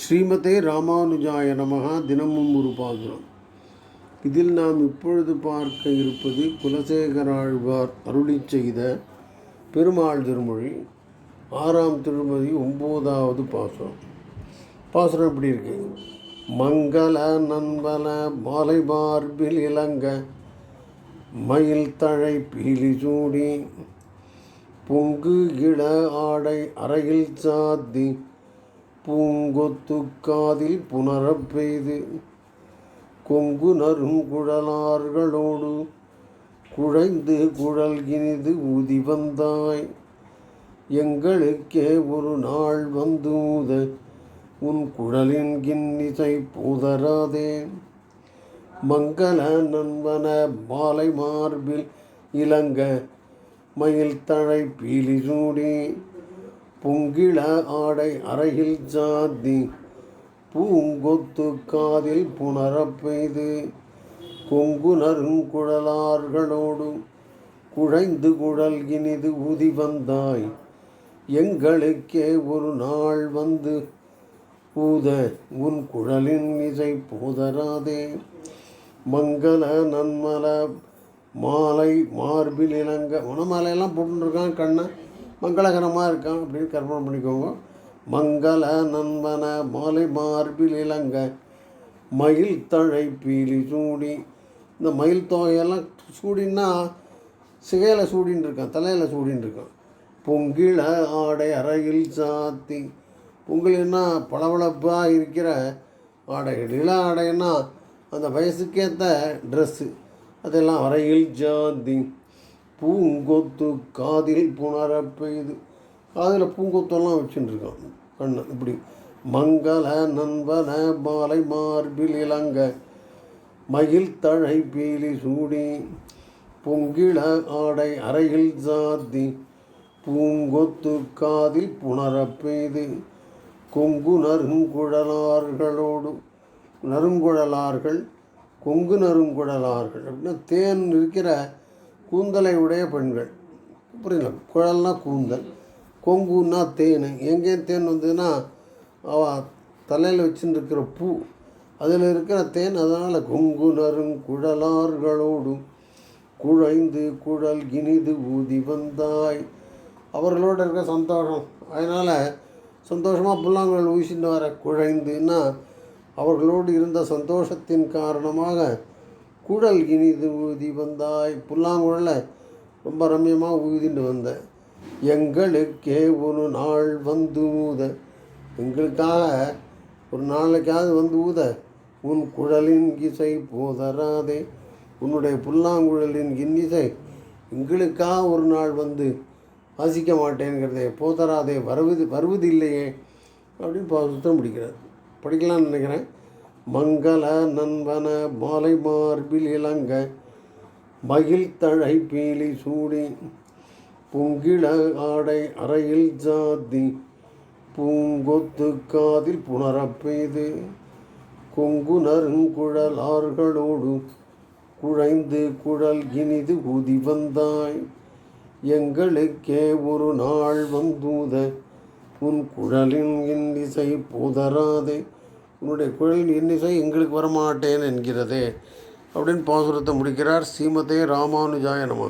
ஸ்ரீமதே ராமானுஜாய நமகா தினமும் ஒரு பாசுரம். இதில் நாம் இப்பொழுது பார்க்க இருப்பது குலசேகராழ்வார் அருளி செய்த பெருமாள் திருமொழி ஆறாம் திருமதி ஒம்போதாவது பாசுரம். பாசுரம் எப்படி இருக்கு? மங்கள நண்பல மாலை மார்பில் இளங்க மயில் தழை பீலி சூடி பொங்கு இள ஆடை அறையில் சாத்தி பூங்கொத்து காதில் புனரப் பெய்து கொங்குனரும் குழலார்களோடு குழைந்து குழல் இனிது ஊதி வந்தாய். எங்களுக்கே ஒரு நாள் வந்தூத உன் குழலின் கின்னிசை பூதராதே. மங்கள நண்பன மாலை மார்பில் இளங்க மயில் தழை பீலி சூடி பொங்கிள ஆடை அறையில் சாந்தி. பூங்கொத்து காதில் புணரப் பெய்து கொங்கு நறுங்குழலார்களோடு குழைந்து குழல் இனிது ஊதி வந்தாய். எங்களுக்கே ஒரு நாள் வந்து ஊத உன் குழலின் இசை போதராதே. மங்கள நன்மல மாலை மார்பில் இளங்க மணமாலையெல்லாம் போட்டுருக்கான் கண்ணை மங்களகரமாக இருக்கான் அப்படின்னு கற்பனை பண்ணிக்கோங்க. மங்கள நண்பன மாலை மார்பில் இளங்க மயில் தழை பீலி சூடி. இந்த மயில் தொகையெல்லாம் சூடின்னா சிகையில் சூடின்னு இருக்கான் தலையில் சூடின்னு இருக்கான். பொங்கில ஆடை அறையில் சாத்தி. பொங்கல்னா பளபளப்பாக இருக்கிற ஆடை இள ஆடைன்னா அந்த வயசுக்கேற்ற ட்ரெஸ்ஸு அதெல்லாம் அறையில் ஜாதி பூங்கொத்து காதில் புணர பெய்து காதில் பூங்கொத்தெல்லாம் வச்சுட்டுருக்கான் கண்ணன். இப்படி மங்கள நண்பன மாலை மார்பில் இளங்க மயில் தழை பீலி சூடி பொங்கிள ஆடை அறையில் சாத்தி பூங்கொத்து காதில் புணர பெய்து கொங்கு நறுங்குழலார்களோடு நறுங்குழலார்கள் கொங்கு நறுங்குழலார்கள். அப்படின்னா தேன் இருக்கிற கூந்தலை உடைய பெண்கள். புரியல குழல்னா கூந்தல் கொங்குன்னா தேன். எங்கே தேன் வந்ததுன்னா தலையில் வச்சுட்டு இருக்கிற பூ அதில் இருக்கிற தேன் அதனால் கொங்கு நறுங்குழலார்களோடும் குழைந்து குழல் இனிது ஊதி வந்தாய். அவர்களோட இருக்க சந்தோஷம். அதனால் சந்தோஷமாக புல்லாங்குழல் ஊசிட்டு வர குழைந்துன்னா அவர்களோடு இருந்த சந்தோஷத்தின் காரணமாக குழல் இனிது ஊதி வந்தாய். புல்லாங்குழலை ரொம்ப ரம்யமாக ஊதிட்டு வந்தேன் எங்களுக்கே ஒரு நாள் வந்து ஊத. எங்களுக்காக ஒரு நாளைக்காவது வந்து ஊத. உன் குழலின் இசை போதராதே. உன்னுடைய புல்லாங்குழலின் இன்னிசை எங்களுக்காக ஒரு நாள் வந்து வாசிக்க மாட்டேங்கிறதே போதராதே வருவது வருவதில்லையே அப்படின்னு சுத்தம் பிடிக்கிறார். படிக்கலாம்னு நினைக்கிறேன். மங்கள நண்பன மாலை மார்பில் இளங்க மகிழ் தழை பீலி சூடி பொங்கிள ஆடை அறையில் ஜாதி பூங்கொத்து காதில் புனரப் பெய்து கொங்கு ஆர்களோடு குழைந்து குழல் இனிது ஊதி வந்தாய் எங்களுக்கே ஒரு நாள் வந்தூத உன் குழலின் இன்னிசை போதராதே. உன்னுடைய குழலின் இன்னிசை எங்களுக்கு வரமாட்டேன் என்கிறதே அப்படின்னு பாசுரத்தை முடிக்கிறார் ஸ்ரீமதே ராமானுஜாய நம.